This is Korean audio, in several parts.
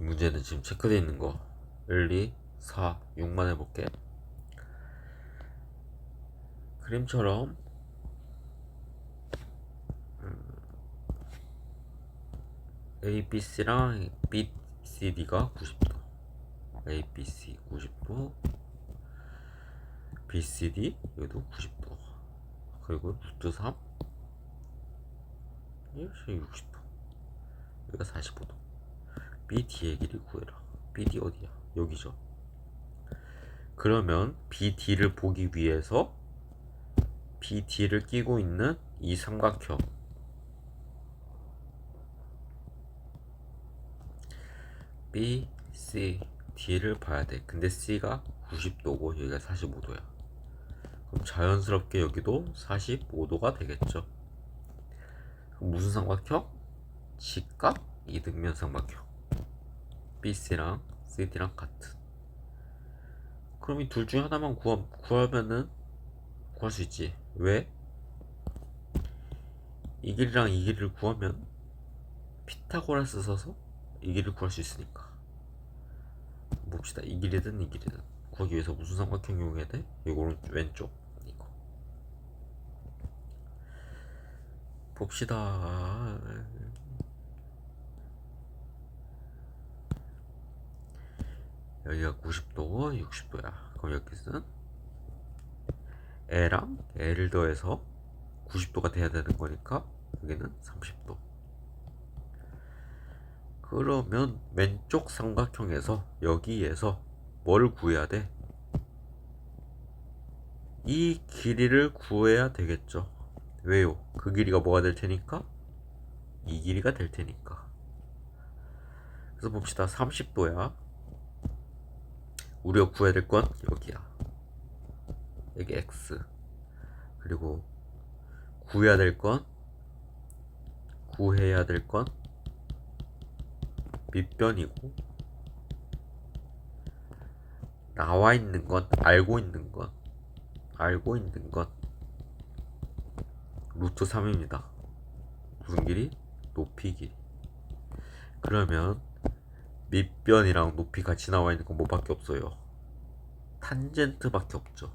이 문제는 지금 체크되어 있는 거. 1, 2, 4, 6만 해볼게. 그림처럼. 음, A, B, C랑 B, C, D가 90도. A, B, C 90도. B, C, D 여기도 90도. 그리고 루트 3 이것이 60도. 여기가 45도 BD의 길이 구해라. BD 어디야 여기죠. 그러면 BD를 보기 위해서 BD를 끼고 있는 이 삼각형. B, C, D를 봐야 돼. 근데 C가 90도고 여기가 45도야. 그럼 자연스럽게 여기도 45도가 되겠죠. 무슨 삼각형? 직각 이등변 삼각형 BC랑 CD랑 같은. 그럼 이 둘 중에 하나만 구하, 구하면은 구할 수 있지. 왜? 이 길이랑 이 길이를 구하면 피타고라스 써서 이 길이를 구할 수 있으니까. 봅시다. 이 길이든 이 길이든. 구하기 위해서 무슨 삼각형 이용해야 돼? 이거는 왼쪽 이거. 봅시다 여기가 90도고 60도야. 그럼 여기서는 L랑 L을 더해서 90도가 돼야 되는 거니까 여기는 30도. 그러면 왼쪽 삼각형에서 여기에서 뭘 구해야 돼? 이 길이를 구해야 되겠죠. 왜요? 그 길이가 뭐가 될 테니까? 이 길이가 될 테니까. 그래서 봅시다. 30도야. 우리가 구해야 될 건 여기야. 여기 x. 그리고 구해야 될 건 구해야 될 건 밑변이고 나와 있는 건 알고 있는 건 알고 있는 건 루트 3입니다. 무슨 길이? 높이 길이. 그러면 밑변이랑 높이 같이 나와 있는 건 뭐밖에 없어요. 탄젠트밖에 없죠.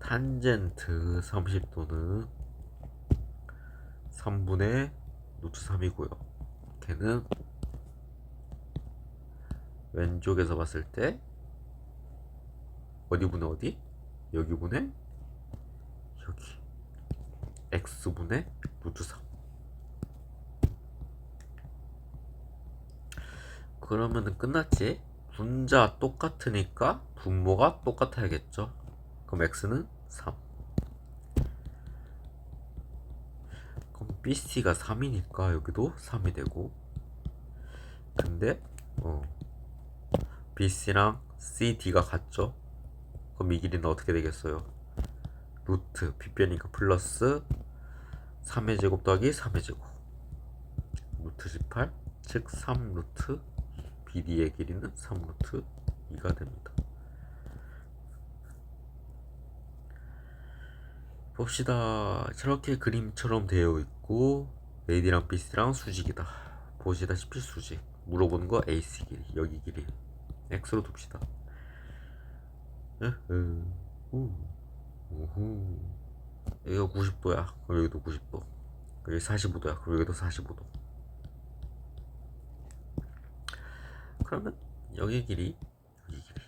탄젠트 30도는 3분의 루트 3이고요. 걔는 왼쪽에서 봤을 때 어디 분의 어디? 여기 분의 여기 x분의 루트 3 그러면은 끝났지? 분자 똑같으니까 분모가 똑같아야겠죠. 그럼 x는 3. 그럼 BC가 3이니까 여기도 3이 되고 근데 어 BC랑 CD가 같죠? 그럼 이 길이는 어떻게 되겠어요? 루트 빗변이니까 플러스 3의 제곱 더하기 3의 제곱 루트 18 즉 3루트 BD의 길이는 3루트 2가 됩니다. 봅시다. 저렇게 그림처럼 되어 있고 AD랑 BC랑 수직이다. 보시다시피 수직. 물어보는 거 AC 길이, 여기 길이. X로 둡시다. 으흐. 우. 우후. 여기가 90도야. 그럼 여기도 90도. 여기 45도야. 그럼 여기도 45도. 그러면 여기 길이 여기 길이.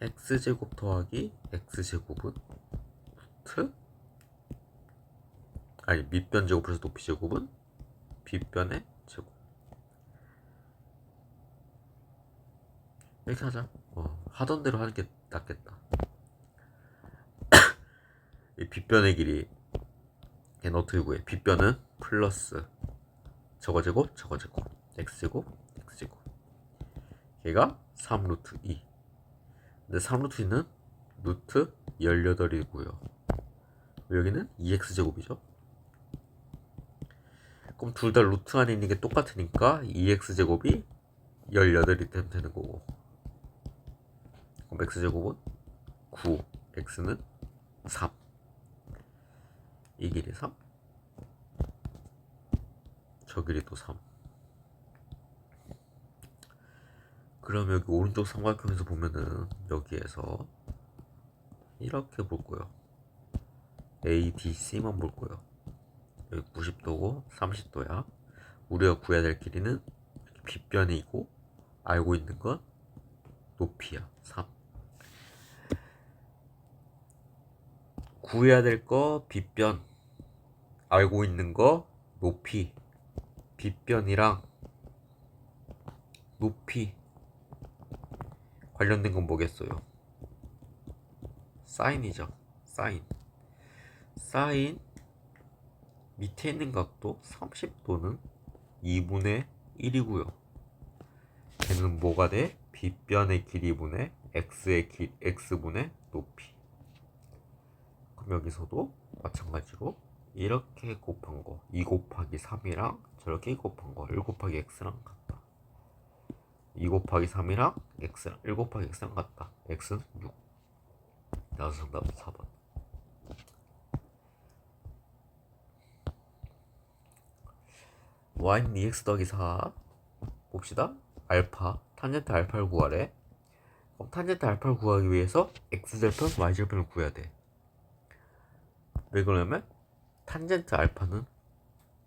X제곱 더하기 x제곱은 루트? 아니 밑변 제곱 플러스 높이 제곱은 빗변의 제곱. 이렇게 하자. 어, 하던 대로 하는 게 낫겠다. 이 빗변의 길이 얘는 어떻게 구해. 빗변은 플러스 저거 제곱 저거 제곱 x제곱 x제곱. 얘가 3루트 2 근데 3루트 2는 루트 18이고요. 여기는 2x제곱이죠. 그럼 둘 다 루트 안에 있는 게 똑같으니까 2x제곱이 18이 되면 되는 거고. 그럼 x제곱은 9 x는 3 이 길이 3 저 길이도 3 그럼 여기 오른쪽 삼각형에서 보면은 여기에서 이렇게 볼 거예요. ADC만 볼 거예요. 여기 90도고 30도야. 우리가 구해야 될 길이는 빗변이고 알고 있는 건 높이야. 3 구해야 될 거 빗변 알고 있는 거 높이 빗변이랑 높이 관련된 건 뭐겠어요? 사인이죠 사인 사인 밑에 있는 각도 30도는 2분의 1이고요 걔는 뭐가 돼? 빗변의 길이분의 x의 길 x분의 높이 그럼 여기서도 마찬가지로 이렇게 곱한 거 2 곱하기 3이랑 저렇게 곱한 거 1 곱하기 x랑 같다. 2 곱하기 3이랑 x랑 1 곱하기 x랑 같다. x는 6 나와서 정답은 4번 y는 2x 더하기 4 봅시다. 알파 탄젠트 알파를 구하래. 그럼 탄젠트 알파를 구하기 위해서 x절편 y절편을 구해야 돼왜 그러냐면 탄젠트 알파는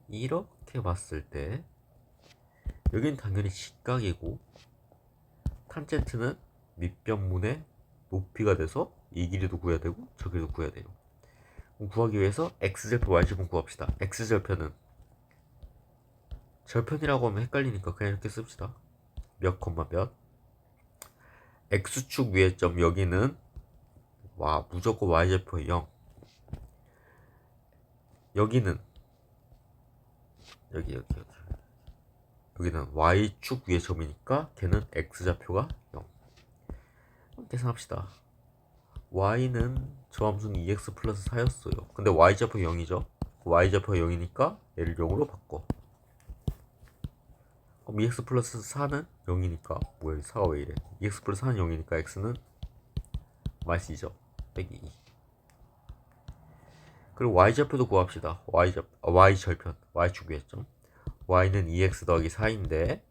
이렇게 봤을 때 여기는 당연히 직각이고 탄젠트는 밑변문의 높이가 돼서 이 길이도 구해야 되고 저 길이도 구해야 돼요. 구하기 위해서 x절편 y절편 구합시다. x절편은 절편이라고 하면 헷갈리니까 그냥 이렇게 씁시다. 몇 콤마 몇? x축 위의 점 여기는 와 무조건 y절표 0 여기는 여기 여기 여기. 여기는 y축 위의 점이니까 걔는 x좌표가 0 그럼 계산합시다. y는 저 함수는 2x 플러스 4였어요. 근데 y좌표 0이죠? y좌표 0이니까 얘를 0으로 바꿔. 그럼 2x 플러스 4는 0이니까 뭐야 4가 왜 이래? 2x 플러스 4는 0이니까 x는 마이너스 2죠? 빼기 2 그리고 y좌표도 구합시다. Y좌, 아, y절편. Y축 위했죠? Y는 2x 더하기 4인데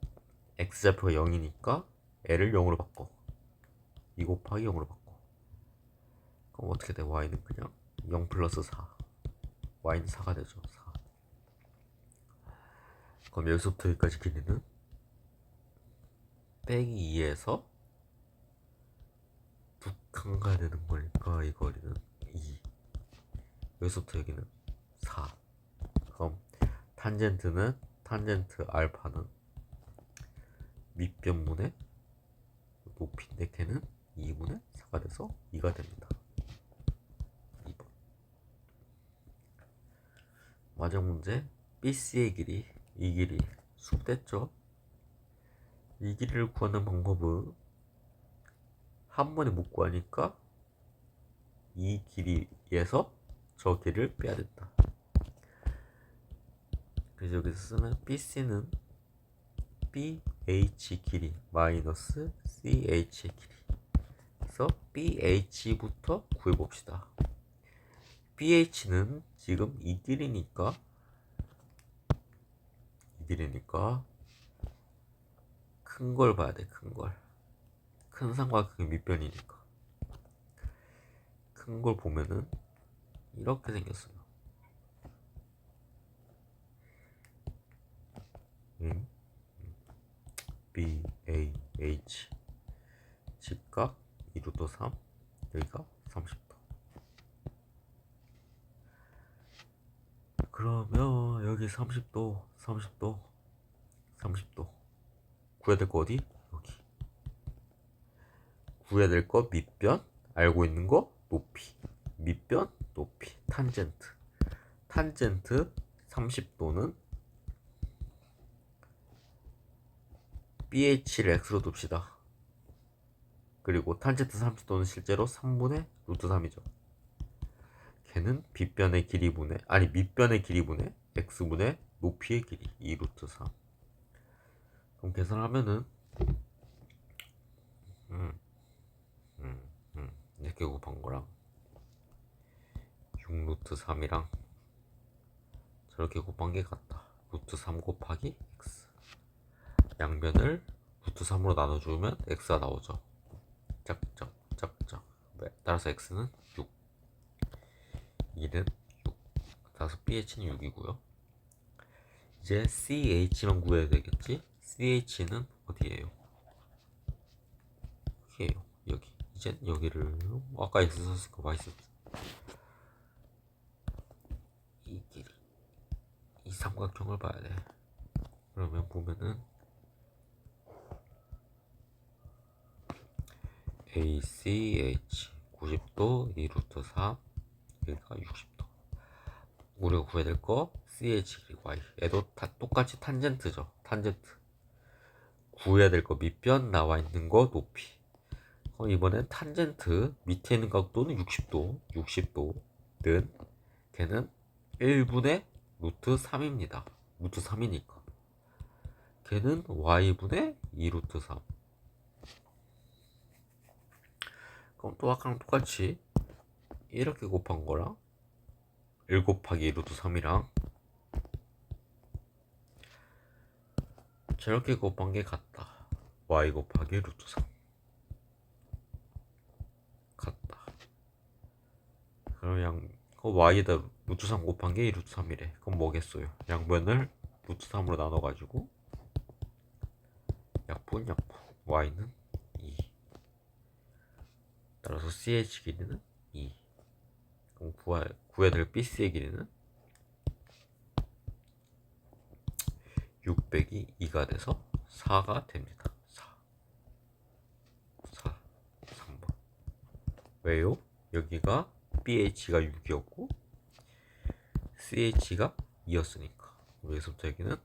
x좌표가 0이니까 l을 0으로 바꿔. 2 곱하기 0으로 바꿔. 그럼 어떻게 돼? Y는 그냥 0 플러스 4 y는 4가 되죠. 4 그럼 여기서부터 여기까지 길이는 빼기 2에서 두칸 가야 되는 거니까 이 거리는 2 여기서부터 여기는 4 그럼 탄젠트는 탄젠트 알파는 밑변문의 높이인데 걔는 2분의 4가 돼서 2가 됩니다. 2번 마지막 문제. BC의 길이 이 길이 숙됐죠? 이 길이를 구하는 방법은 한 번에 못 구하니까 이 길이에서 저 길이를 빼야 된다. 그래서 여기서 쓰면 BC는 BH 길이 마이너스 CH 길이. 그래서 BH부터 구해봅시다. BH는 지금 이 길이니까 이 길이니까 큰 걸 봐야 돼, 큰 걸. 큰 삼각형의 밑변이니까. 큰 걸 보면은 이렇게 생겼어요. 음, B, A, H. 직각 2루트 3. 여기가 30도. 그러면 여기 30도, 30도, 30도. 구해야 될 거 어디? 여기. 구해야 될 거 밑변, 알고 있는 거 높이. 밑변, 높이. 탄젠트. 탄젠트 30도는 BH를 X로 둡시다. 그리고 탄젠트 30도는 실제로 3분의 루트 3이죠. 걔는 빗변의 길이분의 아니 밑변의 길이분의 x분의 높이의 길이 2 루트 3 그럼 계산하면은 음, 음, 음. 이렇게 곱한 거랑 6 루트 3이랑 저렇게 곱한 게 같다. 루트 3 곱하기 x. 양변을 루트 3으로 나눠주면 x가 나오죠. 짝짝 짝짝. 네, 따라서 x는 6 2는 6 따라서 BH는 6이고요. 이제 CH만 구해야 되겠지? CH는 어디에요? 여기에요. 여기. 이제 여기를 아까 x 썼으니까 y 썼죠 이 길이 이 삼각형을 봐야 돼. 그러면 보면은 ACH 90도 2루트 3 여기가 60도. 우리가 구해야 될 거 CH 그리고 Y. 얘도 다 똑같이 탄젠트죠. 탄젠트. 구해야 될 거 밑변 나와 있는 거 높이. 그럼 이번엔 탄젠트. 밑에 있는 각도는 60도. 60도는 걔는 1분의 루트 3입니다. 루트 3이니까. 걔는 Y분의 2루트 3 그럼 또 아까랑 똑같이 이렇게 곱한 거랑 1 곱하기 루트 3이랑 저렇게 곱한 게 같다. y 곱하기 루트 3 같다. 그럼 양 그 y에다 루트 3 곱한 게 루트 3이래. 그럼 뭐겠어요? 양변을 루트 3으로 나눠가지고 약분 약분. y는 2 따라서 CH 길이는 2 그럼 구하, 구해야 될 BC의 길이는 600이 2가 돼서 4가 됩니다. 4 4 3번. 왜요? 여기가 BH가 6이었고 CH가 2였으니까. 여기서부터 여기는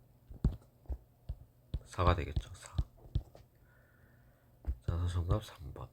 4가 되겠죠 4 자, 정답 3번